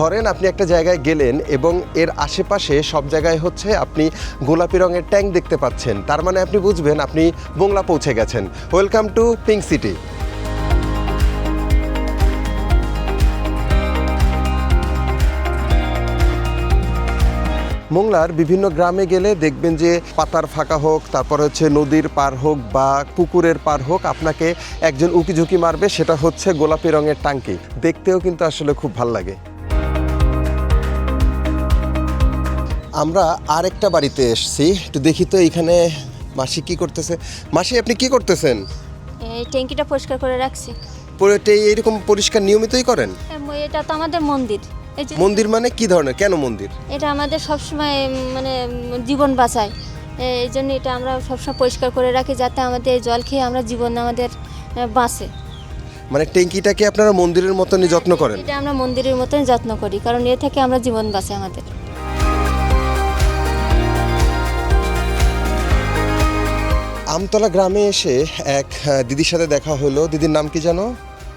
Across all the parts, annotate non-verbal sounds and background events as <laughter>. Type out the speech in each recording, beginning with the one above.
ধরেন আপনি একটা জায়গায় গেলেন এবং এর আশেপাশে সব জায়গায় হচ্ছে আপনি গোলাপি রঙের ট্যাঙ্ক দেখতে পাচ্ছেন। তার মানে আপনি বুঝবেন আপনি মোংলা পৌঁছে গেছেন। ওয়েলকাম টু পিঙ্ক সিটি মোংলার বিভিন্ন গ্রামে গেলে দেখবেন যে পাতার ফাঁকা হোক, তারপর হচ্ছে নদীর পার হোক বা পুকুরের পার হোক, আপনাকে একজন উকি ঝুঁকি মারবে, সেটা হচ্ছে গোলাপি রঙের টাঙ্কি দেখতেও কিন্তু আসলে খুব ভালো লাগে। আমরা আরেকটা বাড়িতে এসেছি। একটু দেখি তো এখানে মাসি কি করতেছে। মাসি আপনি কি করতেছেন? এই ট্যাঙ্কিটা পরিষ্কার করে রাখছি। পুরোটা এইরকম পরিষ্কার নিয়মিতই করেন? এম, এটা তো আমাদের মন্দির। এই যে মন্দির মানে কি ধরনের? কেন মন্দির? এটা আমাদের সবসময় মানে জীবন বাঁচায়। এই জন্য এটা আমরা সবসময় পরিষ্কার করে রাখি যাতে আমাদের এই জল খেয়ে আমরা জীবন আমাদের বাঁচে। মানে ট্যাঙ্কিটাকে আপনারা মন্দিরের মতনই যত্ন করেন? এটা আমরা মন্দিরের মতনই যত্ন করি কারণ এ থেকে আমরা জীবন বাঁচে আমাদের। আমতলা গ্রামে এসে এক দিদির সাথে দেখা হলো। দিদির নাম কি জানো?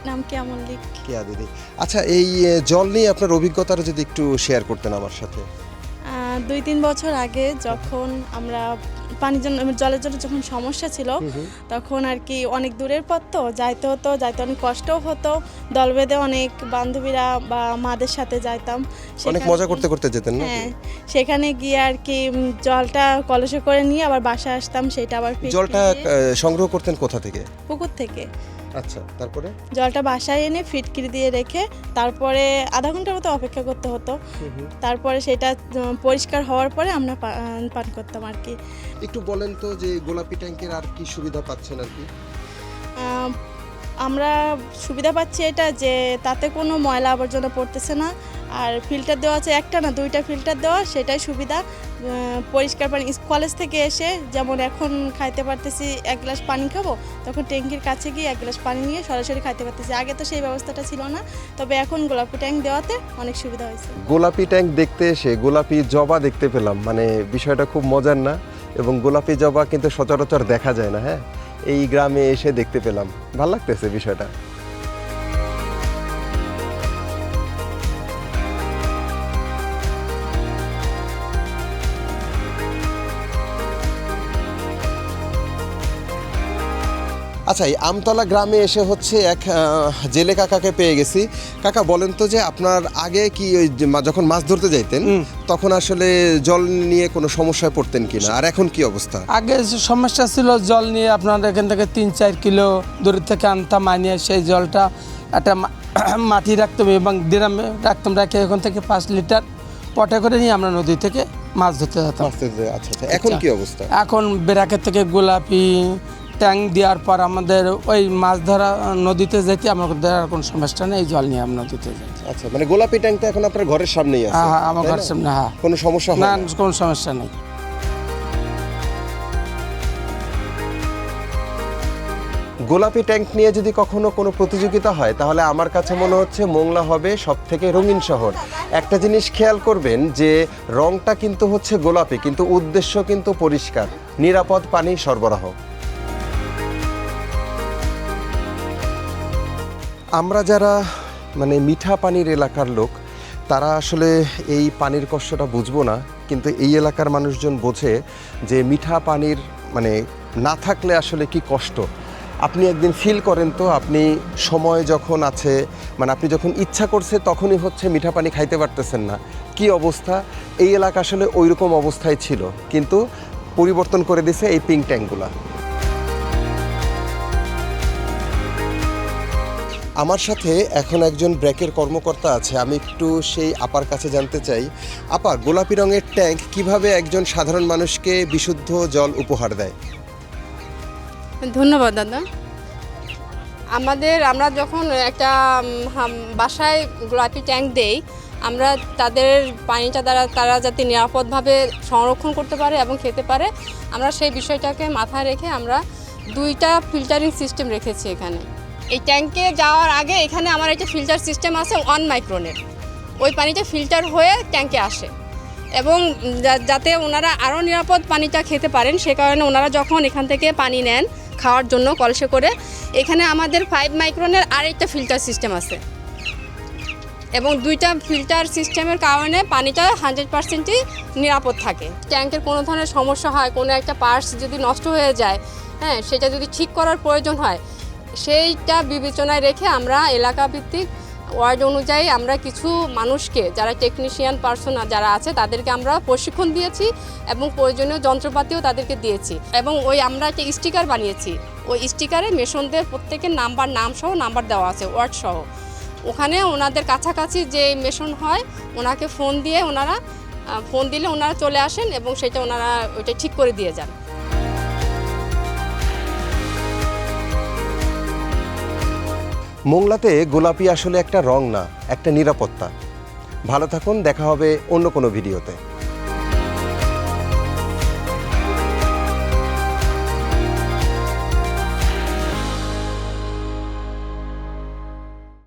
নাম কি লিখ? কিয়া দিদি। আচ্ছা এই জল নিয়ে আপনার অভিজ্ঞতাটা যদি একটু শেয়ার করতেন আমার সাথে। দুই তিন বছর আগে যখন আমরা পানির জন্য জলের জন্য যখন সমস্যা ছিল তখন আর কি অনেক দূরের পথ তো যাইতে হতো যাইতে অনেক কষ্টও হতো। দল বেঁধে অনেক বান্ধবীরা বা মাদের সাথে যাইতাম। অনেক মজা করতে করতে যেতেন হ্যাঁ সেখানে গিয়ে আর কি জলটা কলসে করে নিয়ে আবার বাসায় আসতাম সেটা আবার জলটা সংগ্রহ করতেন কোথা থেকে? পুকুর থেকে। আচ্ছা তারপরে? জলটা বাসায় এনে ফিটকিরি দিয়ে রেখে তারপরে আধা ঘণ্টার মতো অপেক্ষা করতে হতো। তারপরে সেটা পরিষ্কার হওয়ার পরে আমরা পান করতাম আর কি। একটু বলেন তো যে গোলাপি ট্যাঙ্কের আর কি সুবিধা পাচ্ছেন আর কি? আমরা সুবিধা পাচ্ছি এটা যে তাতে কোনো ময়লা আবর্জনা পড়তেছে না। আর ফিল্টার দেওয়া আছে একটা না দুইটা ফিল্টার দেওয়া, সেটাই সুবিধা। পরিষ্কার পানি কলেজ থেকে এসে যেমন এখন খাইতে পারতেছি এক গ্লাস পানি খাব, তখন ট্যাঙ্কির কাছে গিয়ে এক গ্লাস পানি নিয়ে সরাসরি খাইতে পারতেছি। আগে তো সেই ব্যবস্থাটা ছিল না, তবে এখন গোলাপি ট্যাঙ্ক দেওয়াতে অনেক সুবিধা হয়েছে। গোলাপি ট্যাঙ্ক দেখতে এসে, গোলাপি জবা দেখতে পেলাম। মানে বিষয়টা খুব মজার না? এবং গোলাপি জবা কিন্তু সচরাচর দেখা যায় না হ্যাঁ? এই গ্রামে এসে দেখতে পেলাম। ভালো লাগতেছে বিষয়টা। আচ্ছা এই আমতলা গ্রামে এসে হচ্ছে এক জেলে কাকাকে পেয়ে গেছি। কাকা বলেন তো যে আপনার আগে কি ওই যখন মাছ ধরতে যাইতেন তখন আসলে জল নিয়ে কোনো সমস্যায় পড়তেন কিনা? আর এখন কি অবস্থা? আগে যে সমস্যা ছিল জল নিয়ে আপনার এখান থেকে তিন চার কিলো দূর থেকে আনতাম আনিয়ে সেই জলটা একটা <coughs> মাটি রাখতাম এবং ড্রামে রাখতাম রেখে এখান থেকে পাঁচ লিটার পটে করে নিয়ে আমরা নদী থেকে মাছ ধরতে যেতাম। আচ্ছা আচ্ছা আচ্ছা। এখন কি অবস্থা? এখন বেরাকের থেকে গোলাপি ট্যাঙ্ক দেওয়ার পর আমাদের ওই মাছ ধরা নদীতে যেতে আমাদের আর কোনো সমস্যা নেই জল নিয়ে আমরা নদীতে যাই। আচ্ছা মানে গোলাপি ট্যাঙ্কটা এখন আপনার ঘরের সামনেই আছে? হ্যাঁ হ্যাঁ আমার ঘরের সামনে হ্যাঁ। কোনো সমস্যা না না? কোনো সমস্যা নেই। গোলাপি ট্যাঙ্ক নিয়ে যদি কখনো কোনো প্রতিযোগিতা হয় তাহলে আমার কাছে মনে হচ্ছে মোংলা হবে সব থেকে রঙিন শহর। একটা জিনিস খেয়াল করবেন যে রংটা কিন্তু হচ্ছে গোলাপি কিন্তু উদ্দেশ্য কিন্তু পরিষ্কার। নিরাপদ পানি সরবরাহ। আমরা যারা মানে মিঠা পানির এলাকার লোক, তারা আসলে এই পানির কষ্টটা বুঝব না, কিন্তু এই এলাকার মানুষজন বোঝে যে মিঠা পানির মানে না থাকলে আসলে কি কষ্ট। আপনি একদিন ফিল করেন তো, আপনি সময় যখন আছে মানে আপনি যখন ইচ্ছা করছে তখনই হচ্ছে মিঠা পানি খাইতে পারতেছেন না। কি অবস্থা? এই এলাকা আসলে ওই রকম অবস্থায় ছিল, কিন্তু পরিবর্তন করে দিছে এই পিঙ্ক ট্যাঙ্কগুলা আমার সাথে এখন একজন ব্র্যাকের কর্মকর্তা আছে। আমি একটু সেই আপার কাছে জানতে চাই। আপা, গোলাপি রঙের ট্যাঙ্ক কীভাবে একজন সাধারণ মানুষকে বিশুদ্ধ জল উপহার দেয়? ধন্যবাদ, দাদা। আমাদের, আমরা যখন একটা বাসায় গোলাপি ট্যাঙ্ক দেই, আমরা তাদের পানিটা দ্বারা তারা যাতে নিরাপদভাবে সংরক্ষণ করতে পারে এবং খেতে পারে, আমরা সেই বিষয়টাকে মাথায় রেখে আমরা দুইটা ফিল্টারিং সিস্টেম রেখেছি এখানে। এই ট্যাঙ্কে যাওয়ার আগে এখানে আমার একটা ফিল্টার সিস্টেম আছে ওয়ান মাইক্রোনের ওই পানিটা ফিল্টার হয়ে ট্যাঙ্কে আসে। এবং যাতে ওনারা আরও নিরাপদ পানিটা খেতে পারেন, সে কারণে ওনারা যখন এখান থেকে পানি নেন খাওয়ার জন্য কলসে করে, এখানে আমাদের ফাইভ মাইক্রনের আরেকটা ফিল্টার সিস্টেম আছে। এবং দুইটা ফিল্টার সিস্টেমের কারণে পানিটা হান্ড্রেড পার্সেন্টই নিরাপদ থাকে। ট্যাঙ্কের কোনো ধরনের সমস্যা হয়, কোনো একটা পার্টস যদি নষ্ট হয়ে যায় হ্যাঁ সেটা যদি ঠিক করার প্রয়োজন হয় সেইটা বিবেচনায় রেখে আমরা এলাকা ভিত্তিক ওয়ার্ড অনুযায়ী আমরা কিছু মানুষকে, যারা টেকনিশিয়ান পার্সন যারা আছে, তাদেরকে আমরা প্রশিক্ষণ দিয়েছি এবং প্রয়োজনীয় যন্ত্রপাতিও তাদেরকে দিয়েছি। এবং ওই আমরা একটা স্টিকার বানিয়েছি। ওই স্টিকারে মেশনদের প্রত্যেকের নাম্বার নাম সহ নাম্বার দেওয়া আছে ওয়ার্ড সহ। ওখানে ওনাদের কাছাকাছি যে মেশন হয়, ওনাকে ফোন দিয়ে ওনারা ফোন দিলে ওনারা চলে আসেন এবং সেটা ওনারা, ওইটা ঠিক করে দিয়ে যান। মোংলাতে গোলাপি আসলে একটা রং না, একটা নিরাপত্তা। ভালো থাকুন, দেখা হবে অন্য কোনো ভিডিওতে।